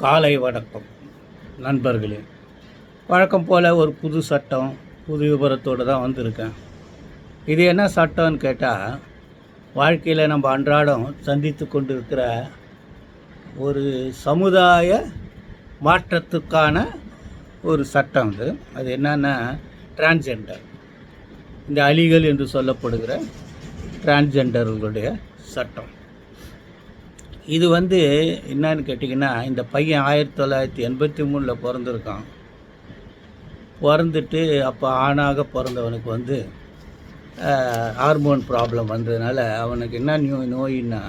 காலை வணக்கம் நண்பர்களே. வழக்கம் போல் ஒரு புது சட்டம் புது விபரத்தோடு தான் வந்திருக்கேன். இது என்ன சட்டம்னு கேட்டால் வாழ்க்கையில் நம்ம அன்றாடம் சந்தித்து கொண்டிருக்கிற ஒரு சமுதாய மாற்றத்துக்கான ஒரு சட்டம் அது அது என்னென்னா டிரான்ஸ்ஜெண்டர் இந்த அலிகள் என்று சொல்லப்படுகிற டிரான்ஸ்ஜெண்டர்களுடைய சட்டம். இது வந்து என்னன்னு கேட்டிங்கன்னா இந்த பையன் ஆயிரத்தி தொள்ளாயிரத்தி எண்பத்தி மூணில் பிறந்திருக்கான். பிறந்துட்டு அப்போ ஆணாக பிறந்தவனுக்கு வந்து ஹார்மோன் ப்ராப்ளம் வந்ததுனால அவனுக்கு என்ன நோய் நோயின்னா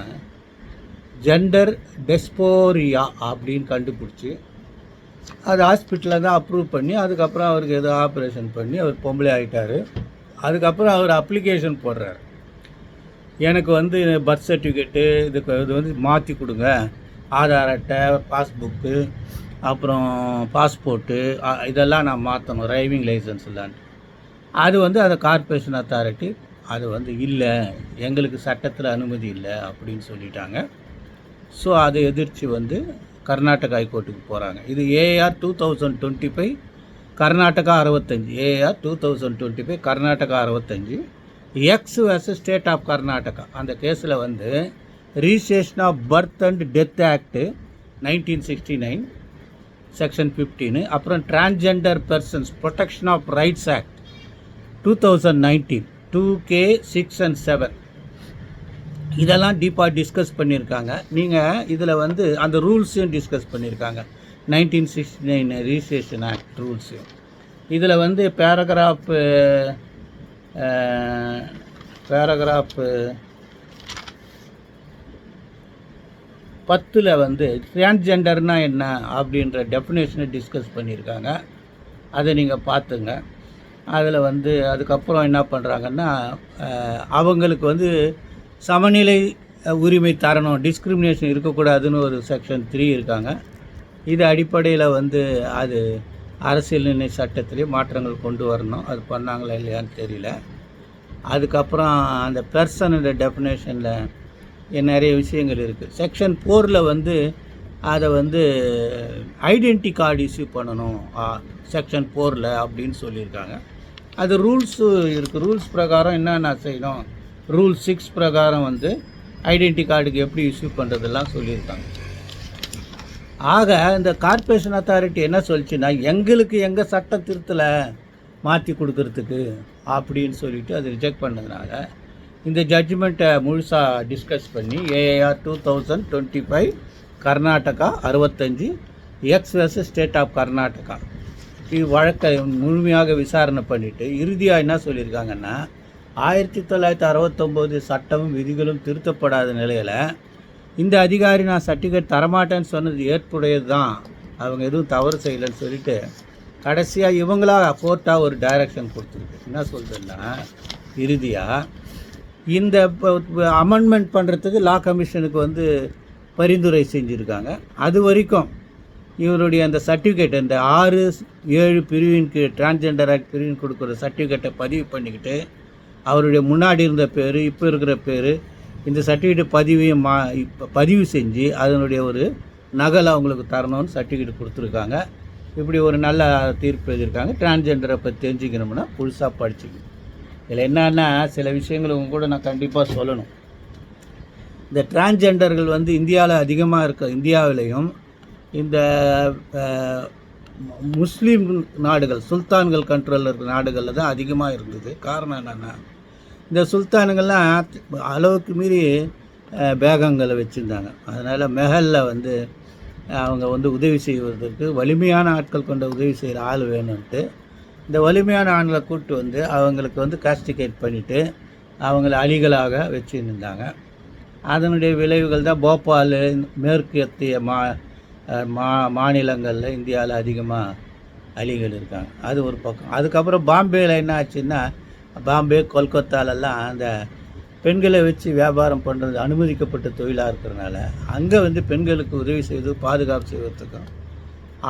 ஜெண்டர் டெஸ்போரியா அப்படின்னு கண்டுபிடிச்சி அது ஹாஸ்பிட்டலில் தான் அப்ரூவ் பண்ணி அதுக்கப்புறம் அவருக்கு ஏதோ ஆப்ரேஷன் பண்ணி அவர் பொம்பளை ஆகிட்டார் அதுக்கப்புறம் அவர் அப்ளிகேஷன் போடுறாரு. எனக்கு வந்து பர்த் சர்டிஃபிகேட்டு இதுக்கு இது வந்து மாற்றி கொடுங்க. ஆதார் அட்டை பாஸ்புக்கு அப்புறம் பாஸ்போர்ட்டு இதெல்லாம் நான் மாற்றணும் டிரைவிங் லைசன்ஸ் இல்லான்ட்டு அது வந்து அந்த கார்ப்பரேஷன் அத்தாரிட்டி அது வந்து இல்லை. எங்களுக்கு சட்டத்தில் அனுமதி இல்லை அப்படின்னு சொல்லிட்டாங்க. ஸோ அதை எதிர்த்து வந்து கர்நாடகா ஹைகோர்ட்டுக்கு போகிறாங்க இது AR two thousand twenty five Karnataka அறுபத்தஞ்சி. AR two thousand twenty five Karnataka அறுபத்தஞ்சி. X versus state of Karnataka அந்த கேஸில் வந்து registration of birth and death act nineteen sixty nine section fifteen அப்புறம் transgender persons protection of rights act two thousand nineteen two K six and seven இதெல்லாம் டீப்பாக discuss பண்ணியிருக்காங்க. நீங்கள் இதில் வந்து அந்த ரூல்ஸையும் டிஸ்கஸ் பண்ணியிருக்காங்க. Nineteen sixty nine registration act rules இதில் வந்து பேராகிராஃப் பேராகிராஃப் பத்தில் வந்து டிரான்ஸ்ஜெண்டர்னால் என்ன அப்படின்ற டெஃபினேஷனை டிஸ்கஸ் பண்ணியிருக்காங்க. அதை நீங்கள் பார்த்துங்க. அதில் வந்து அதுக்கப்புறம் என்ன பண்ணுறாங்கன்னா அவங்களுக்கு வந்து சமநிலை உரிமை தரணும் டிஸ்கிரிமினேஷன் இருக்கக்கூடாதுன்னு ஒரு செக்ஷன் த்ரீ இருக்காங்க. இது அடிப்படையில் வந்து அது அரசியல் நிர்ணய சட்டத்திலேயே மாற்றங்கள் கொண்டு வரணும். அது பண்ணாங்களா இல்லையான்னு தெரியல. அதுக்கப்புறம் அந்த பெர்சனோட டெஃபினேஷனில் நிறைய விஷயங்கள் இருக்குது செக்ஷன் ஃபோரில் வந்து அதை வந்து ஐடென்டி கார்டு இஷ்யூ பண்ணணும். செக்ஷன் ஃபோரில் அப்படின்னு சொல்லியிருக்காங்க. அது ரூல்ஸு இருக்குது ரூல்ஸ் பிரகாரம் என்னென்ன செய்யணும்? ரூல் சிக்ஸ் பிரகாரம் வந்து ஐடென்டி கார்டுக்கு எப்படி இஷ்யூ பண்ணுறதெல்லாம் சொல்லியிருக்காங்க. ஆக இந்த கார்ப்பரேஷன் அத்தாரிட்டி என்ன சொல்லிச்சுன்னா எங்களுக்கு எங்கள் சட்ட திருத்தலை மாற்றி கொடுக்கறதுக்கு அப்படின்னு சொல்லிட்டு அது ரிஜெக்ட் பண்ணதுனால இந்த ஜட்ஜ்மெண்ட்டை முழுசாக டிஸ்கஸ் பண்ணி AAR two thousand twenty five Karnataka அறுபத்தஞ்சி X versus state of Karnataka. இவ்வழக்கை வழக்கை முழுமையாக விசாரணை பண்ணிவிட்டு இறுதியாக என்ன சொல்லியிருக்காங்கன்னா ஆயிரத்தி தொள்ளாயிரத்தி அறுபத்தொம்போது சட்டமும் விதிகளும் திருத்தப்படாத நிலையில் இந்த அதிகாரி நான் சர்டிஃபிகேட் தரமாட்டேன்னு சொன்னது ஏற்புடையது தான் அவங்க எதுவும் தவறு செய்யலைன்னு சொல்லிட்டு கடைசியாக இவங்களா கோர்ட்டாக ஒரு டைரக்ஷன் கொடுத்துருக்கு. என்ன சொல்கிறேன்னா இறுதியாக இந்த அமெண்ட்மெண்ட் பண்ணுறதுக்கு லா கமிஷனுக்கு வந்து பரிந்துரை செஞ்சுருக்காங்க. அது வரைக்கும் இவருடைய அந்த சர்டிஃபிகேட் இந்த ஆறு ஏழு பிரிவின் கீழ் ஆக்ட் பிரிவின் கொடுக்குற சர்டிஃபிகேட்டை பதிவு பண்ணிக்கிட்டு அவருடைய முன்னாடி இருந்த பேர் இப்போ இருக்கிற பேர் இந்த சர்டிஃபிகேட் பதிவையும் மா இப்போ பதிவு செஞ்சு அதனுடைய ஒரு நகலை அவங்களுக்கு தரணும்னு சர்டிஃபிகேட் கொடுத்துருக்காங்க. இப்படி ஒரு நல்ல தீர்ப்பு எழுதியிருக்காங்க. டிரான்ஸ்ஜெண்டரை பற்றி தெரிஞ்சுக்கணும்னா புதுசாக படிச்சுக்கணும். இதில் என்னன்னா சில விஷயங்கள் உங்க கூட நான் கண்டிப்பாக சொல்லணும். இந்த டிரான்ஸ்ஜெண்டர்கள் வந்து இந்தியாவில் அதிகமாக இருக்க இந்தியாவிலையும் இந்த முஸ்லீம் நாடுகள் சுல்தான்கள் கண்ட்ரோலில் இருக்கிற நாடுகளில் தான் அதிகமாக இருந்தது. காரணம் என்னென்னா இந்த சுல்தானுங்கள்லாம் அளவுக்கு மீறி பேகங்களை வச்சுருந்தாங்க. அதனால் மெஹலில் வந்து அவங்க வந்து உதவி செய்வதற்கு வலிமையான ஆட்கள் கொண்ட உதவி செய்கிற ஆள் வேணும்ன்ட்டு இந்த வலிமையான ஆண்களை கூப்பிட்டு வந்து அவங்களுக்கு வந்து காஸ்டிகேட் பண்ணிவிட்டு அவங்கள அலிகளாக வச்சுருந்தாங்க. அதனுடைய விளைவுகள் தான் போபால் மேற்கத்திய மா மா மாநிலங்களில் இந்தியாவில் அதிகமாக அலிகள் இருக்காங்க. அது ஒரு பக்கம். அதுக்கப்புறம் பாம்பேயில் என்ன ஆச்சுன்னா பாம்பே கொல்கத்தாலெல்லாம் அந்த பெண்களை வச்சு வியாபாரம் பண்ணுறது அனுமதிக்கப்பட்ட தொழிலாக இருக்கிறனால அங்கே வந்து பெண்களுக்கு உதவி செய்வது பாதுகாப்பு செய்வதற்கும்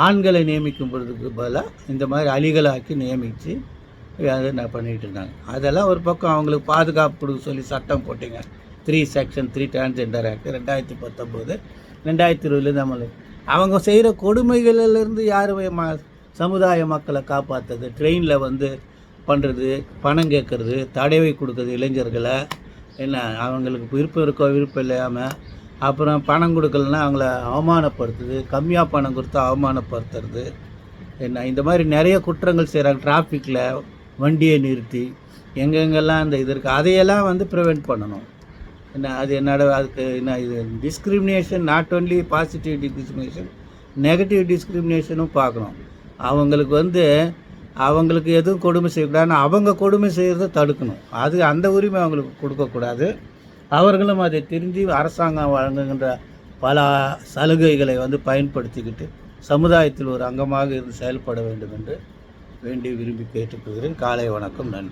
ஆண்களை நியமிக்கும் பொழுதுக்கு பதிலாக இந்த மாதிரி அலிகளாக்கி நியமித்து அதை நான் பண்ணிகிட்டு இருந்தாங்க. அதெல்லாம் ஒரு பக்கம் அவங்களுக்கு பாதுகாப்பு கொடுக்க சொல்லி சட்டம் போட்டிங்க. Three section three transgender act ரெண்டாயிரத்தி பத்தொம்போது ரெண்டாயிரத்தி இருபதுலேருந்து நம்மளுக்கு அவங்க செய்கிற கொடுமைகளிலிருந்து யாரும் ம சமுதாய மக்களை காப்பாற்றுறது ட்ரெயினில் வந்து பண்ணுறது பணம் கேட்குறது தடவை கொடுக்குறது இளைஞர்களை. என்ன அவங்களுக்கு விருப்பம் இருக்கோ விருப்பம் இல்லாமல் அப்புறம் பணம் கொடுக்கலன்னா அவங்கள அவமானப்படுத்துது. கம்மியாக பணம் கொடுத்தா அவமானப்படுத்துறது. என்ன இந்த மாதிரி நிறைய குற்றங்கள் செய்கிறாங்க டிராஃபிக்கில் வண்டியை நிறுத்தி எங்கெங்கெல்லாம் அந்த இது இருக்குது அதையெல்லாம் வந்து ப்ரிவெண்ட் பண்ணணும். என்ன அது என்னோட அதுக்கு என்ன இது discrimination not only positive discrimination negative டிஸ்கிரிமினேஷனும் பார்க்கணும். அவங்களுக்கு வந்து அவங்களுக்கு எதுவும் கொடுமை செய்யக்கூடாது அவங்க கொடுமை செய்கிறத தடுக்கணும். அது அந்த உரிமை அவங்களுக்கு கொடுக்கக்கூடாது. அவர்களும் அதை திருந்தி அரசாங்கம் வழங்குகின்ற பல சலுகைகளை வந்து பயன்படுத்திக்கிட்டு சமுதாயத்தில் ஒரு அங்கமாக இருந்து செயல்பட வேண்டும் என்று வேண்டி விரும்பி கேட்டுக்கொள்கிறேன். காலை வணக்கம் நன்றி.